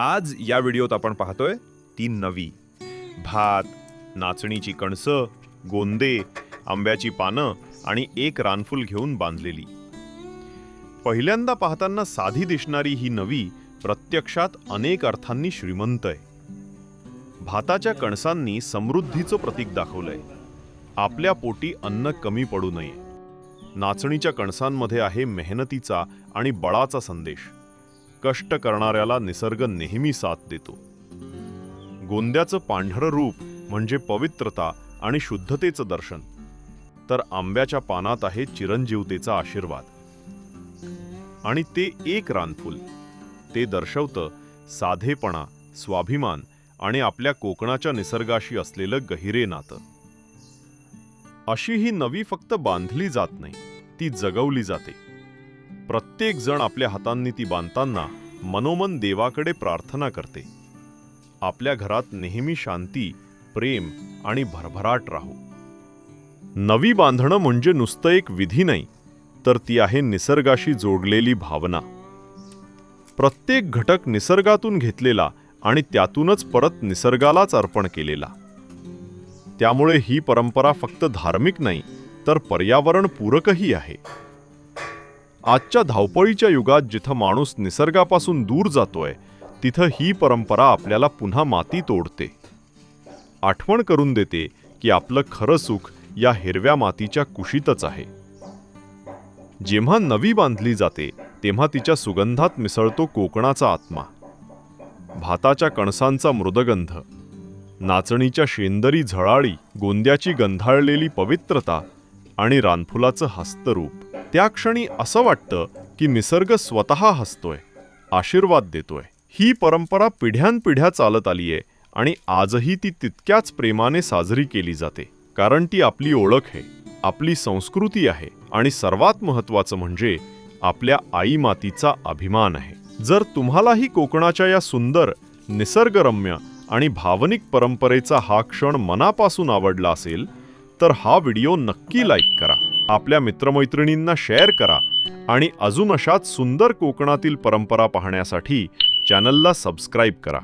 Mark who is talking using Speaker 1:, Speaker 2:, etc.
Speaker 1: आज या व्हिडिओत आपण पाहतोय ती नवी. भात नाचणीची कणसं गोंदे आंब्याची पानं आणि एक रानफूल घेऊन बांधलेली. पहिल्यांदा पाहताना साधी दिसणारी ही नवी प्रत्यक्षात अनेक अर्थांनी श्रीमंत आहे. भाताच्या कणसांनी समृद्धीचं प्रतीक दाखवलंय. आपल्या पोटी अन्न कमी पडू नये. नाचणीच्या कणसांमध्ये आहे मेहनतीचा आणि बळाचा संदेश. कष्ट करणाऱ्याला निसर्ग नेहमी साथ देतो. गोंद्याचं पांढरं रूप म्हणजे पवित्रता आणि शुद्धतेचं दर्शन. तर आंब्याच्या पानात आहे चिरंजीवतेचा आशीर्वाद. आणि ते एक रानफूल. ते दर्शवतं साधेपणा स्वाभिमान आणि आपल्या कोकणाच्या निसर्गाशी असलेलं गहिरे नातं. अशी ही नवी फक्त बांधली जात नाही ती जगवली जाते. प्रत्येक जण आपल्या हातांनी ती बांधताना मनोमन देवाकडे प्रार्थना करते. आपल्या घरात नेहमी शांती प्रेम आणि भरभराट राहू. नवी बांधणं म्हणजे नुसतं एक विधी नाही तर ती आहे निसर्गाशी जोडलेली भावना. प्रत्येक घटक निसर्गातून घेतलेला आणि त्यातूनच परत निसर्गालाच अर्पण केलेला. त्यामुळे ही परंपरा फक्त धार्मिक नाही तर पर्यावरण पूरकही आहे. आजच्या धावपळीच्या युगात जिथं माणूस निसर्गापासून दूर जातोय तिथं ही परंपरा आपल्याला पुन्हा माती तोडते. आठवण करून देते की आपलं खरं सुख या हिरव्या मातीच्या कुशीतच आहे. जेव्हा नवी बांधली जाते तेव्हा तिच्या सुगंधात मिसळतो कोकणाचा आत्मा. भाताच्या कणसांचा मृदगंध नाचणीच्या शेंदरी झळाळी गोंद्याची गंधाळलेली पवित्रता आणि रानफुलाचं हस्तरूप. त्या क्षणी असं वाटतं की निसर्ग स्वतः हसतोय आशीर्वाद देतोय. ही परंपरा पिढ्यानपिढ्या चालत आलीये आणि आजही ती तितक्याच प्रेमाने साजरी केली जाते. कारण ती आपली ओळख आहे आपली संस्कृती आहे आणि सर्वात महत्त्वाचं म्हणजे आपल्या आई मातीचा अभिमान आहे. जर तुम्हालाही कोकणाच्या या सुंदर निसर्गरम्य आणि भावनिक परंपरेचा हा क्षण मनापासून आवडला असेल तर हा व्हिडिओ नक्की लाईक करा. आपल्या मित्रमैत्रिणींना शेअर करा आणि अजून अशाच सुंदर कोकणातील परंपरा पाहण्यासाठी चॅनलला सबस्क्राईब करा.